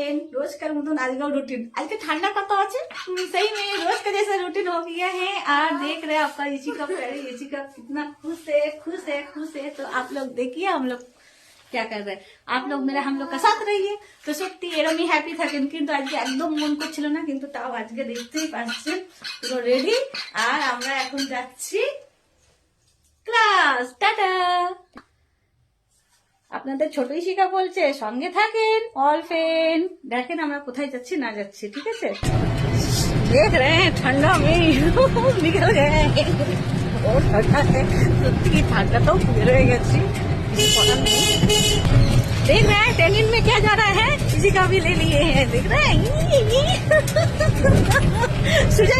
रोजकर मतन आजकल रूटीन आज के ठंडा का तो आज सही में रोज का जैसा रूटीन हो गया है और देख रहे हैं आपका इसी का प्यारे इसी का कितना खुश है खुश है खुश है तो आप लोग देखिए हम लोग क्या कर रहे हैं आप लोग मेरा हम लोग का साथ रहिए তো সত্যি এরমই হ্যাপি থাকেন কিন্তু আজকে একদম মন করছিল না কিন্তু তাও আজকে দেখতেই পাচ্ছেন পুরো রেডি আর আমরা এখন যাচ্ছি ক্লাস টাটা আপনাদের ছোটই শিখা বলছে, সঙ্গে থাকেন অল দেখেন আমরা কোথায় যাচ্ছি, না যাচ্ছি, ঠিক আছে? দেখ রে, ঠান্ডা ठंडा में निकल गए और সত্যি ঠান্ডা তো বের রয়ে গেছি। देख रहे हैं ट्रेनिंग में क्या जा रहा है किसी का भी ले लिए हैं देख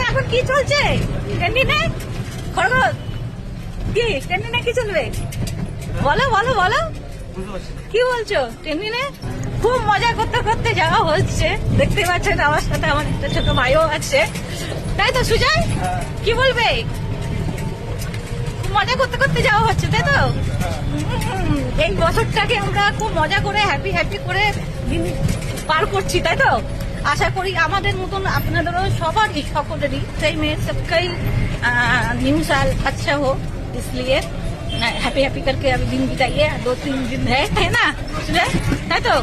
এখন কি চলছে? ট্রেনিনে খরগোশ। কি ট্রেনিনে কি চলবে? বলো বলো বলো। কি বলছো টেনিনে খুব মজা করতে করতে যাওয়া হচ্ছে দেখতে পাচ্ছেন আমার সাথে আমার একটা ছোট ভাইও আছে তাই তো সুজয় কি বলবে খুব মজা করতে করতে যাওয়া হচ্ছে তাই তো উম, এই বছরটাকে আমরা খুব মজা করে হ্যাপি হ্যাপি করে দিন পার করছি তাই তো আশা করি আমাদের মতন আপনাদেরও সবারই সকলেরই সেই মেয়ে সবকাই নিউ সাল अच्छा हो इसलिए हैप्पी हैप्पी करके अभी दिन बिताइए दो तीन दिन है है ना सुने है तो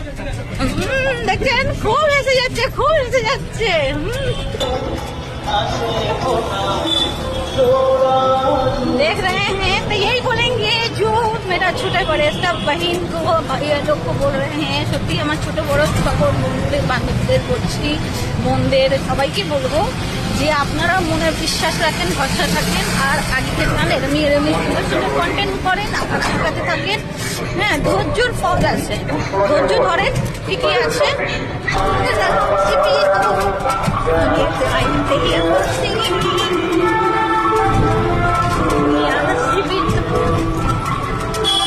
हम्म, দেখছেন খুব এসে যাচ্ছে খুব এসে যাচ্ছে হুম। देख रहे हैं तो यही बोलेंगे जो मेरा छोटे बड़े सब बहन को भैया लोग को बोल रहे हैं সত্যি আমার ছোট বড় সকল বন্ধুদের বান্ধবদের বলছি বোনদের সবাইকে বলবো যে আপনারা মনে বিশ্বাস রাখেন, ভরসা থাকেন, আর আজকে চান এরমি এরমি সুন্দর সুন্দর কন্টেন্ট করেন, আপনার কাছে থাকেন। হ্যাঁ ধৈর্যর ফল আছে। ধৈর্য ধরেন ঠিকই আছে।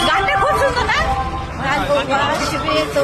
গানটা খুব সুন্দর না? ভালোবাসবে তো।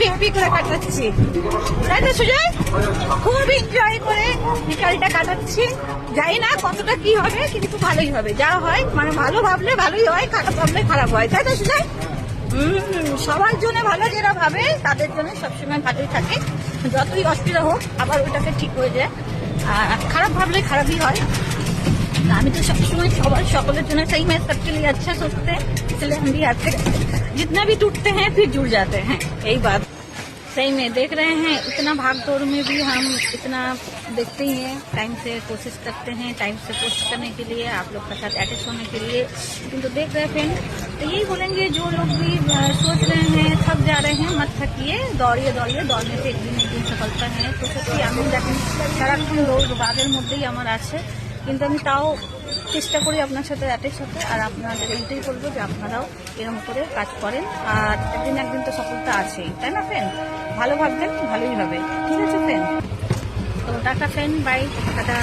হ্যাপি হ্যাপি করে কাটাচ্ছি তাই তো সুজয় খুব এনজয় করে বিকালটা কাটাচ্ছি জানি না কতটা কি হবে কিন্তু ভালোই হবে যা হয় মানে ভালো ভাবলে ভালোই হয় খারাপ ভাবলে খারাপ হয় তাই তো সুজয় হুম সবার জন্য ভালো যারা ভাবে তাদের জন্য সবসময় ভালোই থাকে যতই অসুবিধা হোক আবার ওটাকে ঠিক হয়ে যায় আর খারাপ ভাবলে খারাপই হয় আমি तो सब समय सवाल সকলের জন্য सही में सबके लिए अच्छा सोचते हैं इसलिए हम भी आपसे जितना भी टूटते हैं फिर जुड़ जाते हैं यही बात सही में देख रहे हैं इतना भाग दौड़ में भी हम इतना देखते ही हैं टाइम से कोशिश करते हैं टाइम से पोस्ट करने के लिए आप लोग के साथ अटैच होने के लिए किंतु देख रहे हैं फ्रेंड तो यही बोलेंगे जो लोग भी अ, सोच रहे हैं थक जा रहे हैं मत थकिए दौड़िए दौड़िए दौड़ने से एक दिन एक दिन সফলতা है তো সত্যি আমি দেখেন সারাক্ষণ রোজ বাদের মধ্যেই আমার আছে কিন্তু আমি তাও চেষ্টা করি আপনার সাথে অ্যাটের সাথে। আর আপনাদের এইটাই বলব যে আপনারাও এরকম করে কাজ করেন। আর একদিন একদিন তো সফলতা আছেই। তাই না ফ্রেন্ড ভালো ভাববেন, ভালোই হবে। ঠিক আছে ফ্রেন্ড তো টাটা ফ্রেন্ড বাই টাটা।